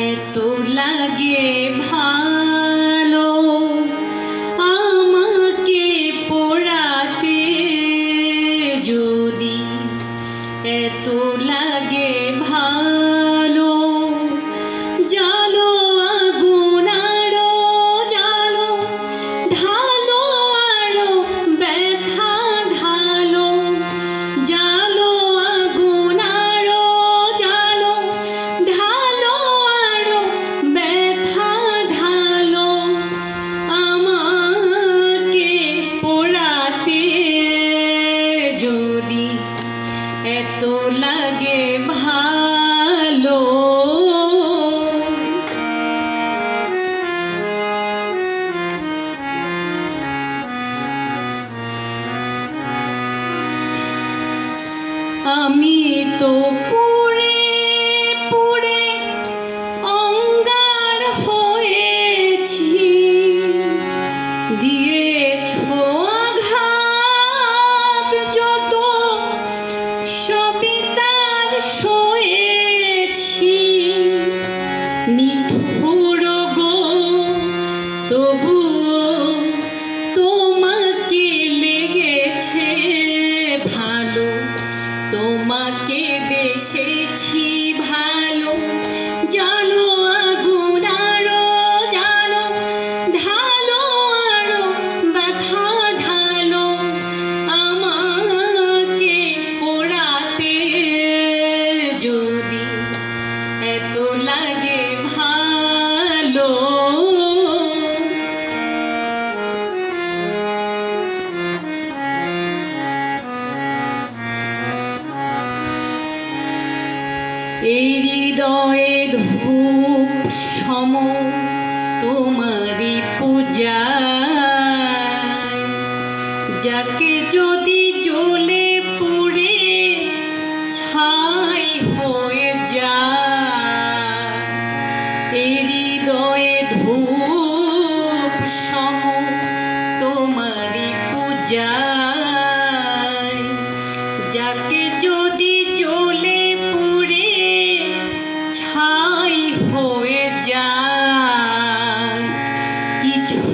এত লাগে ভাই আমি তো এই হৃদয়ে ধূপ সম তোমারি পূজা। যাকে যদি জ্বলে পুড়ে ছাই হয়ে যায়।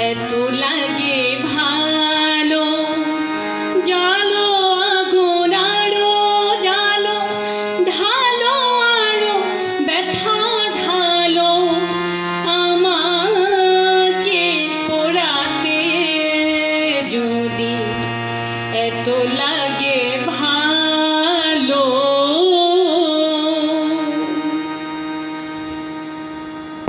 है तू लगी